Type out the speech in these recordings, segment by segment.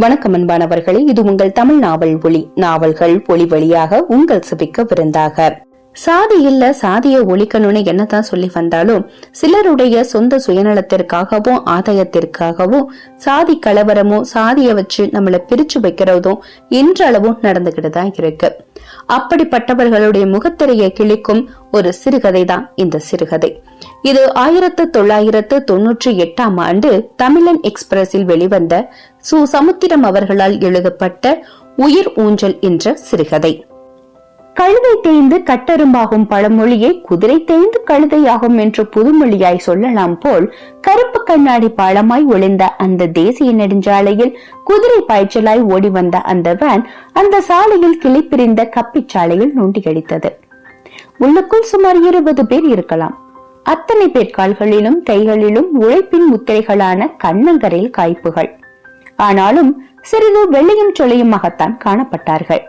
வணக்கம் அன்பானவர்களே இது உங்கள் தமிழ் நாவல் ஒளி நாவல்கள் ஒளி வழியாக உங்கள் செபிக்க விருந்தாக. சாதி இல்ல சாதிய ஒழிக்கணும்னு என்னதான் சொல்லி வந்தாலும் சிலருடைய சொந்த சுயநலத்திற்காகவும் ஆதாயத்திற்காகவும் சாதி கலவரமும் சாதியை வச்சு நம்மளை பிரிச்சு வைக்கிறதும் இன்றளவும் நடந்துகிட்டு தான் இருக்கு. அப்படிப்பட்டவர்களுடைய முகத்திரையை கிழிக்கும் ஒரு சிறுகதை தான் இந்த சிறுகதை. இது ஆயிரத்து தொள்ளாயிரத்து தொன்னூற்றி எட்டாம் ஆண்டு தமிழன் எக்ஸ்பிரஸில் வெளிவந்த சு சமுத்திரம் அவர்களால் எழுதப்பட்ட உயிர் ஊஞ்சல் என்ற சிறுகதை. கழுதை தேய்ந்து கட்டெரும்பாகும் பழமொழியை குதிரை தேய்ந்து கழுதையாகும் என்று புதுமொழியாய் சொல்லலாம் போல் கருப்பு கண்ணாடி பாலமாய் ஒளிந்த அந்த தேசிய நெடுஞ்சாலையில் குதிரை பாய்ச்சலாய் ஓடி வந்த அந்த வேன் அந்த சாலையில் கிளிப்பிரிந்த கப்பிச்சாலையில் நோண்டியடித்தது. உள்ளுக்குள் சுமார் இருபது பேர் இருக்கலாம். அத்தனை பேர் கால்களிலும் கைகளிலும் உழைப்பின் முத்திரைகளான கண்ணங்கரையில் காய்ப்புகள். ஆனாலும் சிறிது வெள்ளையும் சொலையுமாகத்தான் காணப்பட்டார்கள்.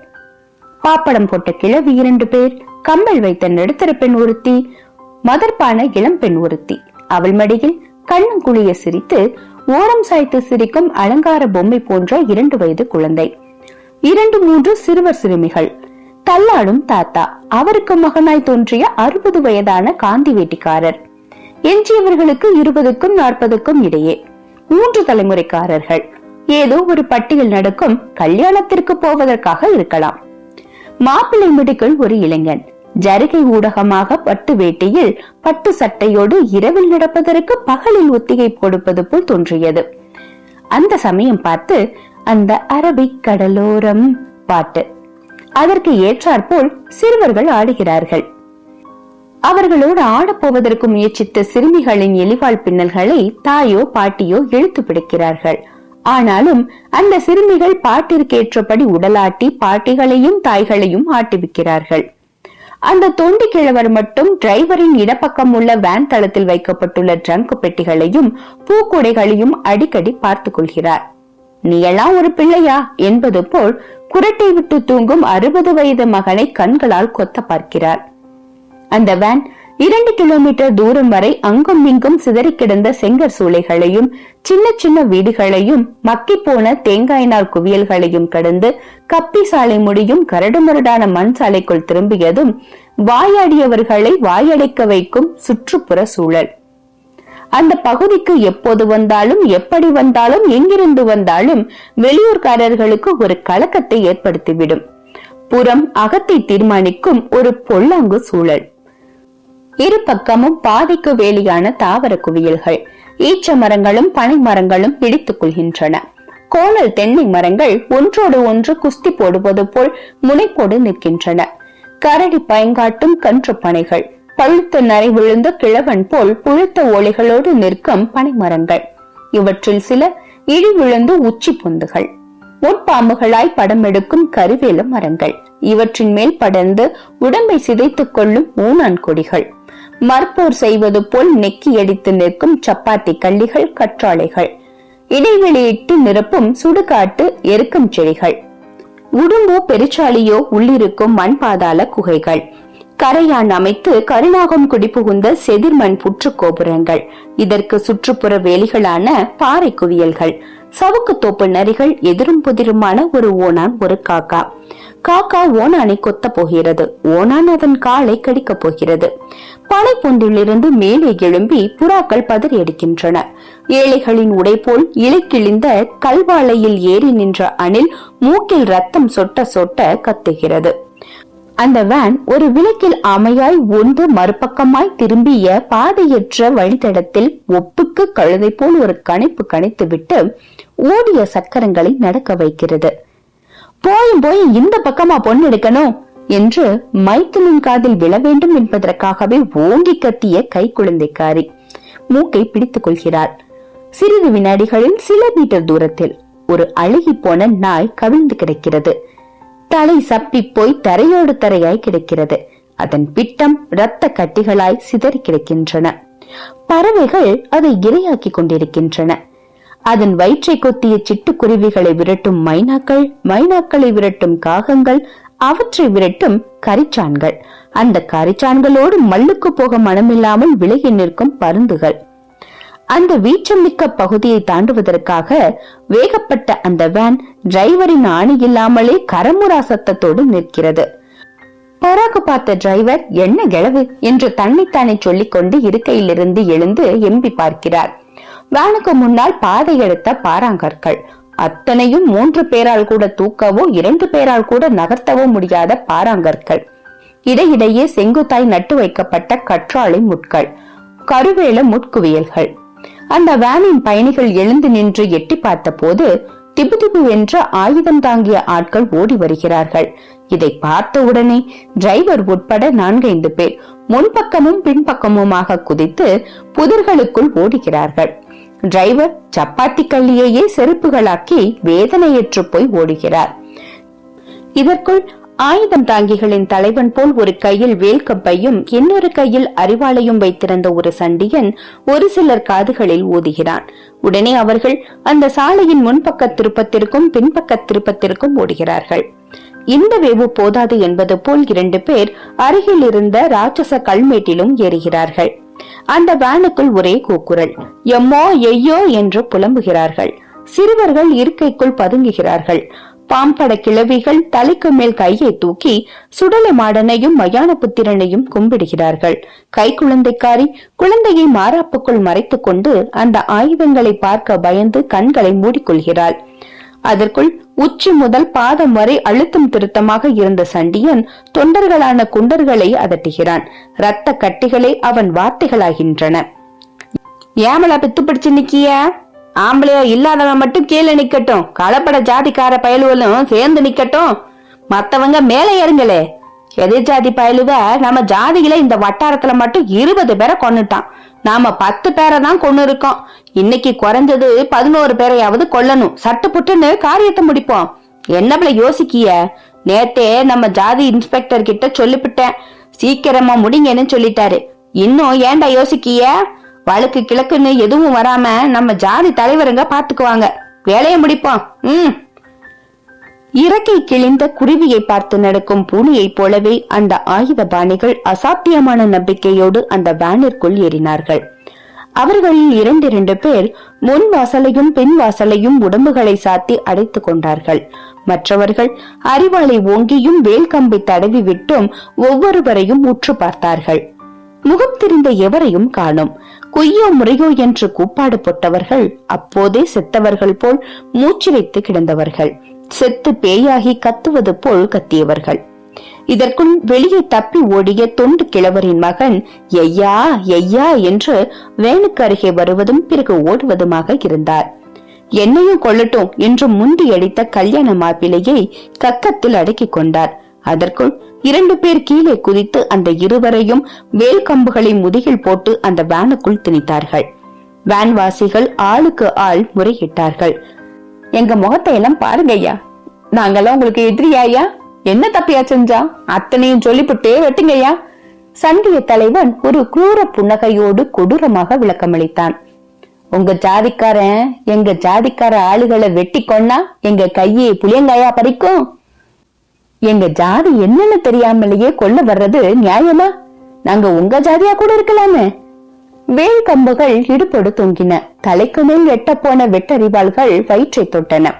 பாப்படம் போட்ட கிழவி இரண்டு பேர் கம்பல் வைத்த நடுத்தர பெண் ஒருத்தி மதர்பான இளம் பெண் ஒருத்தி. அவள் மடியில் கண்ணங்குழிய சிரித்து ஓரம் சாய்த்து சிரிக்கும் அலங்கார பொம்மை போன்ற இரண்டு வயது குழந்தை. இரண்டு மூன்று சிறுவர் சிறுமிகள். தள்ளாடும் தாத்தா அவருக்கு மகனாய் தோன்றிய அறுபது வயதான காந்தி வேட்டிக்காரர். எஞ்சியவர்களுக்கு இருபதுக்கும் நாற்பதுக்கும் இடையே மூன்று தலைமுறைக்காரர்கள். ஏதோ ஒரு பட்டியல் நடக்கும் கல்யாணத்திற்கு போவதற்காக இருக்கலாம். மாப்பிள்ளை மிடுக்கள் ஒரு இளைஞன். ஜருகை ஊடகமாக பட்டு வேட்டியில் பட்டு சட்டையோடு இரவில் நடப்பதற்கு பகலில் ஒத்திகை கொடுப்பது போல் தோன்றியது. அந்த சமயம் பார்த்து அந்த அரபிக் கடலோரம் பாட்டு. அதற்கு ஏற்றாற்போல் சிறுவர்கள் ஆடுகிறார்கள். அவர்களோடு ஆடப்போவதற்கு முயற்சித்த சிறுமிகளின் எலிவாழ் பின்னல்களை தாயோ பாட்டியோ இழுத்து பிடிக்கிறார்கள். ஆனாலும் அந்த சிறுமிகள் பாட்டிற்கேற்றபடி உடலாட்டி பாட்டிகளையும் தாய்களையும் ஆட்டிவிக்கிறார்கள். அந்த தொண்டி கிழவர் மட்டும் டிரைவரின் இடப்பக்கம் உள்ள வேன் தளத்தில் வைக்கப்பட்டுள்ள ட்ரங்க் பெட்டிகளையும் பூக்குடைகளையும் அடிக்கடி பார்த்துக் கொள்கிறார். நீ எல்லாம் ஒரு பிள்ளையா? என்பது போல் குரட்டை விட்டு தூங்கும் அறுபது வயது மகனை கண்களால் கொத்த பார்க்கிறார். அந்த வேன் இரண்டு கிலோமீட்டர் தூரம் வரை அங்கும் இங்கும் சிதறி கிடந்த செங்கற் சூளைகளையும் சின்ன சின்ன வீடுகளையும் மக்கி போன தேங்காய் நார் குவியல்களையும் கடந்து கப்பி சாலை முடியும் கரடுமுரடான மண் சாலைக்குள் திரும்பியதும் வாயாடியவர்களை வாயடைக்க வைக்கும் சுற்றுப்புற சூழல். அந்த பகுதிக்கு எப்போது வந்தாலும் எப்படி வந்தாலும் எங்கிருந்து வந்தாலும் வெளியூர்காரர்களுக்கு ஒரு கலக்கத்தை ஏற்படுத்திவிடும். புறம் அகத்தை தீர்மானிக்கும் ஒரு பொல்லாங்கு சூழல். இரு பக்கமும் பாதிக்கு வேலியான தாவர குவியல்கள். ஈச்ச மரங்களும் பனை மரங்களும் பிடித்துக் கொள்கின்றன. கோணல் தென்னை மரங்கள் ஒன்றோடு ஒன்று குஸ்தி போடுவது போல் முனைப்போடு நிற்கின்றன. கரடி பயங்காட்டும் கன்று பனைகள். பழுத்த நரை விழுந்த கிழவன் போல் புழுத்த ஓலைகளோடு நிற்கும் பனைமரங்கள் இவற்றில் சில இடி விழுந்து உச்சி பொந்துகள். முட்பாம்புகளாய் படம் எடுக்கும் கருவேல மரங்கள். இவற்றின் மேல் படர்ந்து உடம்பை சிதைத்துக் கொள்ளும் ஊனான் கொடிகள். மற்போர் செய்வது போல் நெக்கி அடித்து நிற்கும் சப்பாத்தி கள்ளிகள் கற்றாழைகள். இடைவெளியிட்டு நிரப்பும் சுடுகாட்டு எருக்கும் செடிகள். உடும்போ பெருச்சாலியோ உள்ளிருக்கும் மண்பாதாள குகைகள். கரையான் அமைத்து கருணாகம் குடிபுகுந்த செதிர்மண் புற்று கோபுரங்கள் இதற்கு சுற்றுப்புற வேலிகளான பாறை குவியல்கள். சவுக்கு தோப்பு நரிகள் எதிரும் புதிருமான ஒரு ஓனான் ஒரு காக்கா. காக்கா ஓனானை கொத்த போகிறது. ஓனான் அதன் காலை கடிக்கப் போகிறது. பனை பொந்திலிருந்து மேலே எழும்பி புறாக்கள் பதறி அடிக்கின்றன. ஏழைகளின் உடை போல் இலைக்கிழிந்த கல்வாளையில் ஏறி நின்ற அணில் மூக்கில் ரத்தம் சொட்ட சொட்ட கத்துகிறது. அந்த வேன் ஒரு விளக்கில் அமையாய் ஒன்று மறுபக்கமாய் திரும்பிய பாதையற்ற வழித்தடத்தில் ஒப்புக்கு கழுதை போல் ஒரு கணிப்பு கணித்து விட்டு ஓடிய சக்கரங்களை நடக்க வைக்கிறது. போயும் போய் இந்த பக்கமா பொண்ணு எடுக்கணும் என்று மைத்துனின் காதில் விழ வேண்டும் என்பதற்காகவே ஓங்கி கத்திய கை குழந்தைக்காரி மூக்கை பிடித்துக் கொள்கிறார் சிறிது வினாடிகளில் சில மீட்டர் தூரத்தில் ஒரு அழுகி போன நாய் கவிழ்ந்து கிடக்கிறது. தலை சப்பி போய் தரையோடு தரையாய் கிடக்கிறது. அதன் பிட்டம் இரத்த கட்டிகளாய் சிதறி கிடக்கின்றன. பறவைகள் அதை இரையாக்கி கொண்டிருக்கின்றன. அதன் வயிற்றை கொத்திய சிட்டுக்குருவிகளை விரட்டும் மைனாக்கள் மைனாக்களை விரட்டும் காகங்கள் அவற்றை விரட்டும் கரிச்சான்கள். அந்த கரிச்சான்களோடு மல்லுக்கு போக மனமில்லாமல் விலகி நிற்கும் பருந்துகள். அந்த வீச்சம் மிக்க பகுதியை தாண்டுவதற்காக வேகப்பட்ட அந்த வேன் டிரைவரின் ஆணி இல்லாமலே கரமுரா சத்தத்தோடு நிற்கிறது. பராகு பார்த்த டிரைவர் என்ன கிளவு என்று தன்னைத்தானே சொல்லிக்கொண்டு இருக்கையிலிருந்து எழுந்து எம்பி பார்க்கிறார். வேனுக்கு முன்னால் பாதை எடுத்த பாறாங்கற்கள். அத்தனையும் மூன்று பேரால் கூட தூக்கவோ இரண்டு பேரால் கூட நகர்த்தவோ முடியாத பாறாங்கற்கள். இடையிடையே செங்குத்தாய் நட்டு வைக்கப்பட்ட கற்றாழை முட்கள். கருவேல முட்குவியல்கள். அந்த வேனின் பயணிகள் எழுந்து நின்று எட்டி பார்த்தபோது திபுதிபு என்ற ஆயுதம் தாங்கிய ஆட்கள் ஓடி வருகிறார்கள். இதை பார்த்த உடனே டிரைவர் உட்பட நான்கைந்து பேர் முன்பக்கமும் பின்பக்கமுமாக குதித்து புதர்களுக்குள் ஓடுகிறார்கள். டிரைவர் சப்பாத்தி கள்ளியையே செருப்புகளாக்கி வேதனையற்று போய் ஓடுகிறார். இதற்குள் ஆயுதம் தாங்கிகளின் தலைவன் போல் ஒரு கையில் வேல்கப்பையும் இன்னொரு கையில் அறிவாளையும் வைத்திருந்த ஒரு சண்டியன் ஒரு சிலர் காதுகளில் ஊதுகிறான். உடனே அவர்கள் அந்த சாலையின் முன்பக்க திருப்பத்திற்கும் பின்பக்க திருப்பத்திற்கும் ஓடுகிறார்கள். இந்த வேவு போதாது என்பது போல் இரண்டு பேர் அருகில் இருந்த ராட்சச கல்மேட்டிலும் ஏறுகிறார்கள். அந்த வேனுக்குள் ஒரே கூக்குரல் எம்மோ எய்யோ என்று புலம்புகிறார்கள். சிறுவர்கள் இருக்கைக்குள் பதுங்குகிறார்கள். பாம்பட கிழவிகள் தலைக்கு மேல் கையை தூக்கி சுடலை மாடனையும் மயான புத்திரனையும் கும்பிடுகிறார்கள். கை குழந்தைக்காரி குழந்தையை மாறாப்புக்குள் மறைத்துக் கொண்டு அந்த ஆயுதங்களை பார்க்க பயந்து கண்களை மூடிக்கொள்கிறாள். அதற்குள் உச்சி முதல் பாதம் வரை அழுத்தம் திருத்தமாக இருந்த சண்டியன் தொண்டர்களான குண்டர்களை அதட்டுகிறான். இரத்த கட்டிகளே அவன் வார்த்தைகளாகின்றன. ஏமலா பித்து பிடிச்சு நிக்கிய? ஆம்பளையா இல்லாதவன் மட்டும் கீழே நிக்கட்டும். கலப்பட ஜாதிக்கார பயலுவலும் சேர்ந்து நிக்கட்டும். மத்தவங்க மேலே ஏறுங்களே. எதிர் ஜாதி பயலுவ நம்ம ஜாதியில இந்த வட்டாரத்துல மட்டும் இருபது பேரை கொண்டுட்டான் நாம பத்து பேரை தான் கொண்டு இருக்கோம் இன்னைக்கு குறைஞ்சது பதினோரு பேரையாவது கொல்லணும். சட்டு புட்டுன்னு காரியத்தை முடிப்போம். என்னப்பல யோசிக்கிய? நேத்தே நம்ம ஜாதி இன்ஸ்பெக்டர் கிட்ட சொல்லிவிட்டேன் சீக்கிரமா முடிங்கன்னு சொல்லிட்டாரு. இன்னும் ஏன்டா யோசிக்கிய? வழுக்கு கிழக்குன்னு எதுவும் வராம நம்ம ஜாதி தலைவருங்க பாத்துக்குவாங்க. வேலையை முடிப்போம். ம். இறக்கை கிழிந்த குருவியை பார்த்து நடக்கும் பூனையைப் போலவே அந்த ஆயுத பாணிகள் அசாத்தியமான நம்பிக்கையோடு அந்த வேனிற்குள் ஏறினார்கள். அவர்களில் இரண்டு இரண்டு பேர் முன் வாசலையும் பின் வாசலையும் உடம்புகளை சாத்தி அடைத்துக் கொண்டார்கள். மற்றவர்கள் அறிவாளை ஓங்கியும் வேல் கம்பி தடவி விட்டும் ஒவ்வொருவரையும் உற்று பார்த்தார்கள். முகம் தெரிந்த எவரையும் காணும். குய்யோ முறையோ என்று கூப்பாடு போட்டவர்கள் அப்போதே செத்தவர்கள் போல் மூச்சு வைத்து கிடந்தவர்கள். செத்து பேயாகி கத்துவது போல் கத்தியவர்கள். இதற்குள் வெளியே தப்பி ஓடிய தொண்டு கிழவரின் மகன் ஐயா ஐயா என்று வேனுக்கு அருகே வருவதும் பிறகு ஓடுவதுமாக இருந்தார். என்னையும் கொள்ளட்டும் என்று முண்டி அடித்த கல்யாண மாப்பிளையை கக்கத்தில் அடக்கிக் கொண்டார். அதற்குள் இரண்டு பேர் கீழே குதித்து அந்த இருவரையும் வேல் கம்புகளை முதுகில் போட்டு அந்த வேனுக்குள் திணித்தார்கள். வேன்வாசிகள் ஆளுக்கு ஆள் முறையிட்டார்கள். எங்க முகத்தை எல்லாம் பாருங்க ஐயா. நாங்கெல்லாம் உங்களுக்கு எதிரியாயா என்ன தப்பியா செஞ்சா? அத்தனையும் சொல்லிப்புட்டே வெட்டுங்கய்யா சண்டிய தலைவன் ஒரு குரூர புன்னகையோடு கொடூரமாக விளக்கமளித்தான். உங்க ஜாதிக்காரன் எங்க ஜாதிக்கார ஆளுகளை வெட்டி கொன்னா எங்க கையை புளியங்காயா பறிக்கும்? எங்க ஜாதி என்னன்னு தெரியாமலேயே கொல்ல வர்றது நியாயமா? நாங்க உங்க ஜாதியா கூட இருக்கலாமே. வேல் கம்புகள் இடுப்போடு தொங்கின. தலைக்கு மேல் எட்ட போன வெட்டறிவாள்கள் வயிற்றை தொட்டன.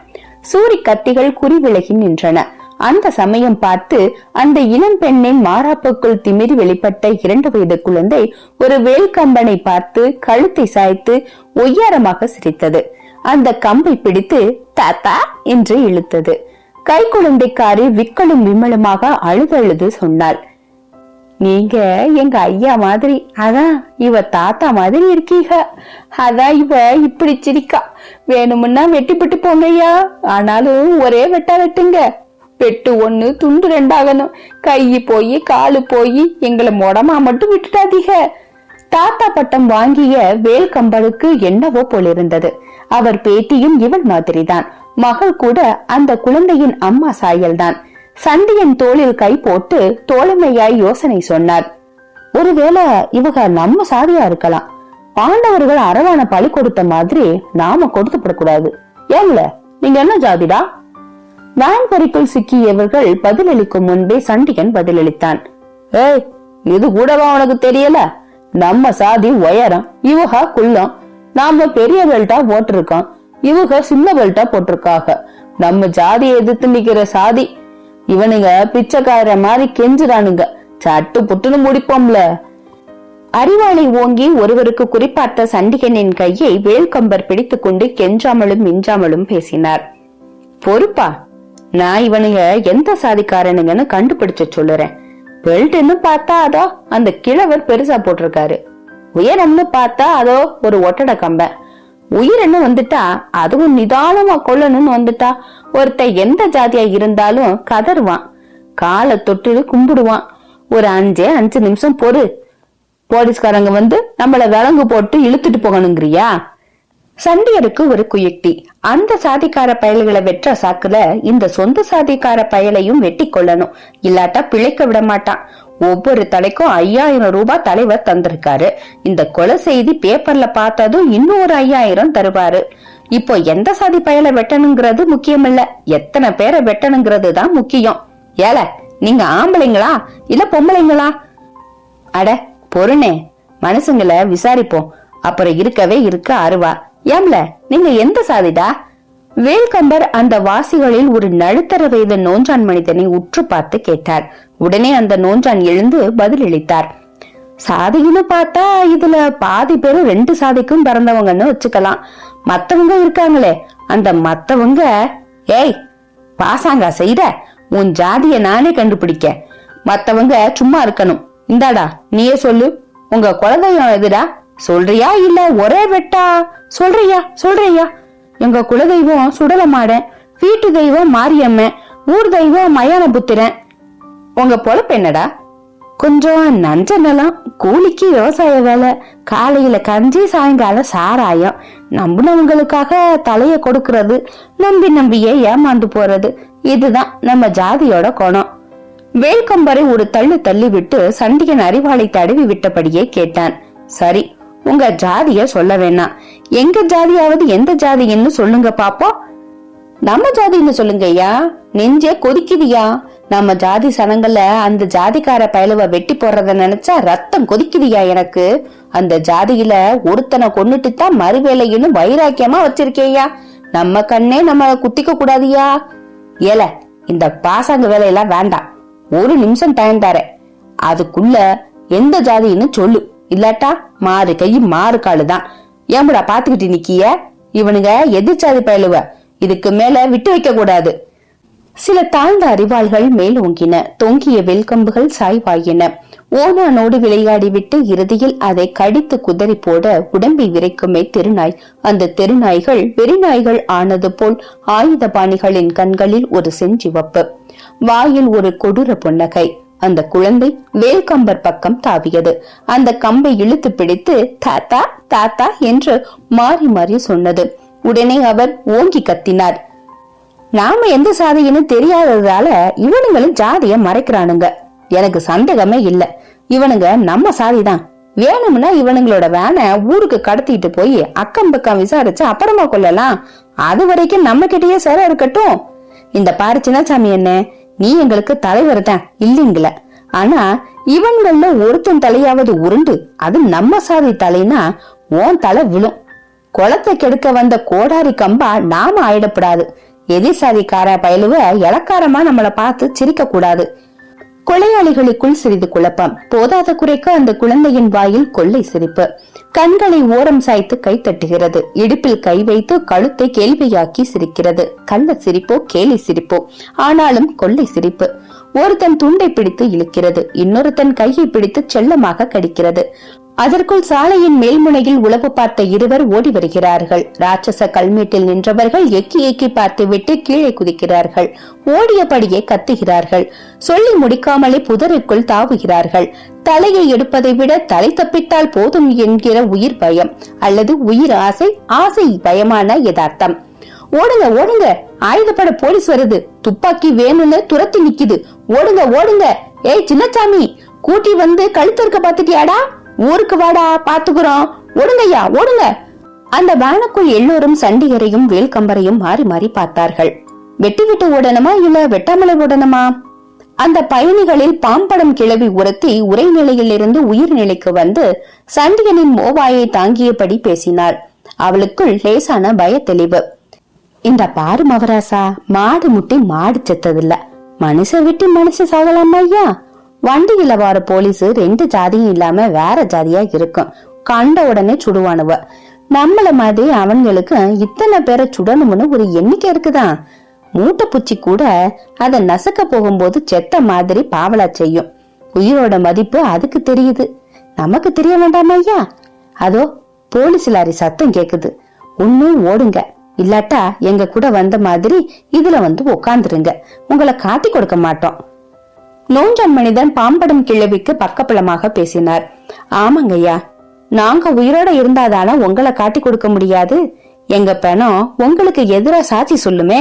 சூரி கத்திகள் குறிவிலகி நின்றன. அந்த சமயம் பார்த்து அந்த இளம் பெண்ணின் மாறாப்புக்குள் திமிரி வெளிப்பட்ட இரண்டு வயது குழந்தை ஒரு வேல் கம்பனை பார்த்து கழுத்தை சாய்த்து ஒய்யாரமாக சிரித்தது. அந்த கம்பை பிடித்து தாத்தா என்று இழுத்தது. கை குழந்தைக்காரி விக்கலும் விம்மலுமாக அழுதழுது சொன்னாள். நீங்க எங்க ஐயா மாதிரி அதான் இவ தாத்தா மாதிரி இருக்கீங்க. அதான் இவ இப்படி சிரிக்கா. வேணுமுன்னா வெட்டிப்பட்டு போங்க ஐயா ஆனாலும் ஒரே வெட்டா வெட்டுங்க. வெட்டு ஒண்ணு துண்டு ரெண்டாகணும். கை போய் காலு போய் எங்களை மொடமா மட்டும் விட்டுட்டாதீங்க தாத்தா பட்டம் வாங்கிய வேல் கம்பலுக்கு என்னவோ போலிருந்தது. அவர் பேத்தியும் இவள் மாதிரிதான். மகள் கூட அந்த குழந்தையின் அம்மா சாயல்தான். சண்டியன் தோளில் கை போட்டு தோழமையாய் யோசனை சொன்னார். ஒருவேளை இவக நம்ம சாதியா இருக்கலாம். பாண்டவர்கள் அரவான பழி கொடுத்த மாதிரி நாம கொடுத்துப்படக்கூடாது ஏன்ல நீங்க என்ன ஜாதிடா? வேன்பரிக்குள் சிக்கியவர்கள் பதிலளிக்கும் முன்பே சண்டிகன் பதிலளித்தான். ஏய் இது கூடவா உனக்கு தெரியல? நம்ம சாதி உயரம் இவகா குள்ளம். நாம பெரிய பெல்ட்டா இருக்கோம் இவங்க சின்ன பெல்ட்டா போட்டிருக்காங்க. நம்ம ஜாதியை எதிர்த்து நிக்கிற சாதி. இவனுங்க பிச்சைக்கார மாதிரி கெஞ்சுறானுங்க. சட்டு புட்டுன்னு முடிப்போம்ல. அறிவாளை ஓங்கி ஒருவருக்கு குறிப்பார்த்த சண்டிகனின் கையை வேல்கம்பர் பிடித்துக்கொண்டு கெஞ்சாமலும் மிஞ்சாமலும் பேசினார். பொறுப்பா. நான் இவனுங்க எந்த சாதிக்காரனுங்கன்னு கண்டுபிடிச்சு சொல்லுறேன். பெல்ட்னு பார்த்தா அதோ அந்த கிழவர் பெருசா போட்டிருக்காரு. உயரம்னு பார்த்தா அதோ ஒரு ஒட்டட கம்பன் உயிரின்னு வந்துட்டா? அதுவும் நிதானமா கொள்ளணும்னு வந்துட்டா. ஒருத்தன் எந்த ஜாதியா இருந்தாலும் கதறுவான். காலை தொட்டு கும்பிடுவான். ஒரு அஞ்சே அஞ்சு நிமிஷம் பொறு. போலீஸ்காரங்க வந்து நம்மள விலங்கு போட்டு இழுத்துட்டு போகணுங்கிறியா? சண்டியருக்கு ஒரு குயுக்தி அந்த சாதிக்கார பயல்களை வெற்ற சாக்குல இந்த சொந்த சாதிக்கார பயலையும் வெட்டி கொள்ளணும். இல்லாட்டா பிழைக்க விட மாட்டான் ஒவ்வொரு தலைக்கும் ஐயாயிரம் ரூபாய் தலைவர் தந்திருக்காரு. இந்த கொலை செய்தி பேப்பர்ல பார்த்ததும் ஒரு ஐயாயிரம் தருவாரு. இப்போ எந்த சாதி பயல வெட்டணுங்கிறது முக்கியம் இல்ல எத்தனை பேரை வெட்டணுங்கிறது தான் முக்கியம். ஏல நீங்க ஆம்பளைங்களா? இல்ல பொம்பளைங்களா? அட பொருணே மனசுங்களை விசாரிப்போம். அப்புறம் இருக்கவே இருக்க அருவா. ஏம்ல நீங்க எந்த சாதிடா? வேல்கம்பர் அந்த வாசிகளில் ஒரு நடுத்தர வயது நோஞ்சான் மனிதனை உற்று பார்த்து கேட்டார். உடனே அந்த நோஞ்சான் எழுந்து பதிலளித்தார். சாதின்னு பார்த்தா இதுல பாதி பேரும் ரெண்டு சாதிக்கும் பிறந்தவங்கன்னு வச்சுக்கலாம். மத்தவங்க இருக்காங்களே அந்த மத்தவங்க ஏய் பாசாங்கா செய்யற உன் ஜாதிய நானே கண்டுபிடிக்க. மத்தவங்க சும்மா இருக்கணும். இந்தாடா நீயே சொல்லு. உங்க குலதெய்வம் எதுடா? சொல்றியா இல்ல ஒரே வெட்டா? சொல்றியா சொல்றியா? எங்க குலதெய்வம் சுடலமாடன் வீட்டு தெய்வம் மாரியம்மன் ஊர் தெய்வம் மயான புத்திரன் உங்க பொழப்பு என்னடா? கொஞ்சம் நஞ்ச நிலம் கூலிக்கு விவசாய வேலை காலையில கஞ்சி சாயங்காலம் சாராயம். நம்பினவங்களுக்காக தலைய கொடுக்கறது நம்பி நம்பியே ஏமாந்து போறது. இதுதான் நம்ம ஜாதியோட குணம். வேல்கம்பரை ஒரு தள்ளு தள்ளி விட்டு சண்டிகன் அறிவாளை தடவி விட்டபடியே கேட்டான். சரி உங்க ஜாதிய சொல்ல வேணாம். எங்க ஜாதியாவது எந்த ஜாதின்னு சொல்லுங்க பாப்போம் நம்ம ஜாதின்னு சொல்லுங்க ஐயா. நெஞ்சே கொதிக்குதியா. நம்ம ஜாதி சனங்கள்ல அந்த ஜாதிக்கார பயலுவ வெட்டி போடுறத நினைச்சா ரத்தம் கொதிக்குதியா எனக்கு. அந்த ஜாதியில ஒருத்தனை கொன்னுட்டு தான் மறுவேலைன்னு வைராக்கியமா வச்சிருக்கேயா. நம்ம கண்ணே நம்ம குத்திக்க கூடாதியா. ஏல இந்த பாசாங்க வேலையெல்லாம் வேண்டாம். ஒரு நிமிஷம் டைம் தரேன். அதுக்குள்ள எந்த ஜாதின்னு சொல்லு. இல்லாட்டா மாறு கை மாறு காலு தான் ஏம்புடா பாத்துக்கிட்டு நிக்கிய? இவனுங்க எதிர்ச்சாதி பயலுவ. இதுக்கு மேல விட்டு வைக்க கூடாது. சில தாழ்ந்த அறிவாள்கள் மேல் ஓங்கின. தொங்கிய வெல்கம்புகள் சாய்வாயின. ஓனானோடு விளையாடிவிட்டு இறுதியில் அதை கடித்து குதறி போட உடம்பை விரைக்குமே தெருநாய். அந்த தெருநாய்கள் வெறிநாய்கள் ஆனது போல் ஆயுதபாணிகளின் கண்களில் ஒரு செஞ்சிவப்பு. வாயில் ஒரு கொடூர புன்னகை. அந்த குழந்தை வேல்கம்பர் பக்கம் தாவியது. அந்த கம்பை இழுத்து பிடித்து தாத்தா தாத்தா என்று மாறி மாறி சொன்னது. உடனே அவர் ஓங்கி கத்தினார். நாம எந்த சாதின்னு தெரியாததால இவனுங்களும் ஜாதிய மறைக்கிறானுங்க. எனக்கு சந்தேகமே இல்ல. இவனுங்க நம்ம சாதிதான். வேணும்னா இவனுங்களோட வேனை ஊருக்கு கடத்திட்டு போய் அக்கம் பக்கம் விசாரிச்சு அப்புறமா கொள்ளலாம். அது வரைக்கும் நம்ம கிட்டயே சேர இருக்கட்டும். இந்த பாரு சின்னசாமி என்ன? நீ எங்களுக்கு தலைவர் தான் இல்லீங்கள. ஆனா இவன்கள்ல ஒருத்தன் தலையாவது உருண்டு அது நம்ம சாதி தலைனா உன் தலை விழும். குளத்தை கெடுக்க வந்த கோடாரி கம்பா நாம ஆயிடப்படாது. எதிர்சாதிக்கார பயலுவ இலக்காரமா நம்மள பார்த்து சிரிக்க கூடாது கொலையாளிகளுக்குள் சிறிது குழப்பம். போதாத குறைக்கு அந்த குழந்தையின் வாயில் கொள்ளை சிரிப்பு. கண்களை ஓரம் சாய்த்து கை தட்டுகிறது. இடுப்பில் கை வைத்து கழுத்தை கேள்வியாக்கி சிரிக்கிறது. கள்ள சிரிப்போ கேலி சிரிப்போ. ஆனாலும் கொள்ளை சிரிப்பு. ஒருத்தன் துண்டை பிடித்து இழுக்கிறது. இன்னொருத்தன் கையை பிடித்து செல்லமாக கடிக்கிறது. அதற்குள் சாலையின் மேல்முனையில் உளவு பார்த்த இருவர் ஓடி வருகிறார்கள். ராட்சச கல்மேட்டில் நின்றவர்கள் எக்கி எக்கி பார்த்துவிட்டு கீழே குதிக்கிறார்கள். ஓடியபடியே கத்துகிறார்கள். சொல்லி முடிக்காமலே புதருக்குள் தாவுகிறார்கள். தலையை எடுப்பதை விட தலை தப்பித்தால் போதும் என்கிற உயிர் பயம் அல்லது உயிர் ஆசை ஆசை பயமான யதார்த்தம். ஓடுங்க ஓடுங்க ஆயுதப்பட போலீஸ் வருது. துப்பாக்கி வேணும்னு துரத்தி நிக்குது. ஓடுங்க ஓடுங்க. ஏய் சின்னச்சாமி கூட்டி வந்து கழுத்து பாத்துட்டியாடா ஊருக்கு வாடா பாத்துக்குறோம். ஓடுங்கய்யா ஓடுங்க. அந்த வேனுக்குள் எல்லோரும் சண்டிகரையும் வேல்கம்பரையும் மாறி மாறி பார்த்தார்கள். வெட்டி விட்டு ஓடணுமா இல்ல வெட்டாமலை ஓடணுமா? அந்த பயணிகளில் பாம்படம் கிளவி உரத்தி நிலையிலிருந்து உயிர் உயிர்நிலைக்கு வந்து சண்டிகனின் மோவாயை தாங்கியபடி பேசினார் அவளுக்குள் லேசான பய தெளிவு இந்த பாரு மவராசா மாடு முட்டி மாடு செத்ததில்ல. மனுஷ விட்டு மனுஷ சாகலாமா ஐயா? வண்டியில வர போலீஸ் ரெண்டு ஜாதியும் இல்லாம வேற ஜாதியா இருக்கும் கண்ட உடனே சுடுவானுவ. நம்மள மாதிரி அவங்களுக்கு இத்தனை பேரை சுடணும்னு ஒரு எண்ணிக்கை இருக்குதான் மூட்டை பூச்சி கூட அத நசுக்க போகும்போது செத்த மாதிரி பாவலா செய்யும். உயிரோட மதிப்பு அதுக்கு தெரியுது. நமக்கு தெரிய வேண்டாமா ஐயா? அதோ போலீஸ் லாரி சத்தம் கேக்குது. ஒன்னும் ஓடுங்க. இல்லாட்டா எங்க கூட வந்த மாதிரி இதுல வந்து உக்காந்துருங்க. உங்களை காட்டி கொடுக்க மாட்டோம். நோஞ்சன் மனிதன் பாம்படம் கிழவிக்கு பக்கபலமாக பேசினார். ஆமாங்கய்யா நாங்க உயிரோட இருந்தாதான உங்களை காட்டி கொடுக்க முடியாது? எங்க பணம் உங்களுக்கு எதிரா சாட்சி சொல்லுமே.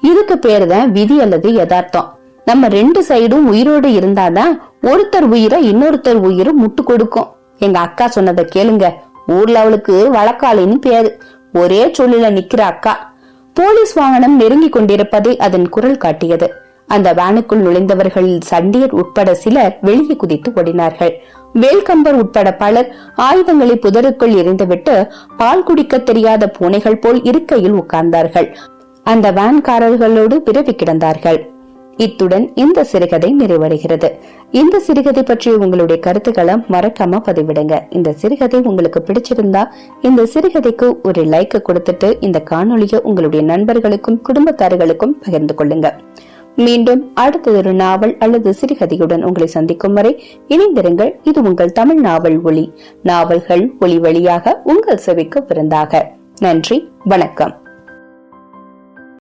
இதுக்கு பேருதான் விதி அல்லது யதார்த்தம். நம்ம ரெண்டு சைடும் உயிரோடு இருந்தாதான் ஒருத்தர் உயிரை இன்னொருத்தர் உயிரும் முட்டு கொடுக்கும். எங்க அக்கா சொன்னதை கேளுங்க. ஊர்ல அவளுக்கு வழக்காளின்னு பேரு. ஒரே சொல்லில நிக்கிற அக்கா. போலீஸ் வாகனம் நெருங்கி கொண்டிருப்பதை அதன் குரல் காட்டியது. அந்த வேனுக்குள் நுழைந்தவர்களில் சண்டியர் உட்பட சிலர் வெளியே குதித்து ஓடினார்கள். வேல்கம்பர் உட்பட பலர் ஆயுதங்களை புதருக்குள் எரிந்துவிட்டு பால் குடிக்க தெரியாத பூனைகள் போல் இருக்கையில் உட்கார்ந்தார்கள். அந்த வேன்காரர்களோடு பிறவி கிடந்தார்கள். இத்துடன் இந்த சிறுகதை நிறைவடைகிறது. இந்த சிறுகதை பற்றிய உங்களுடைய கருத்துக்களை மறக்காம பதிவிடுங்க. இந்த சிறுகதை உங்களுக்கு பிடிச்சிருந்தா இந்த சிறுகதைக்கு ஒரு லைக் கொடுத்துட்டு இந்த காணொலியை உங்களுடைய நண்பர்களுக்கும் குடும்பத்தார்களுக்கும் பகிர்ந்து கொள்ளுங்க. மீண்டும் அடுத்ததொரு நாவல் அல்லது சிறுகதையுடன் உங்களை சந்திக்கும் வரை இணைந்திருங்கள். இது உங்கள் தமிழ் நாவல் ஒளி நாவல்கள் ஒளி வழியாக உங்கள் செவிக்கு விருந்தாக. நன்றி. வணக்கம்.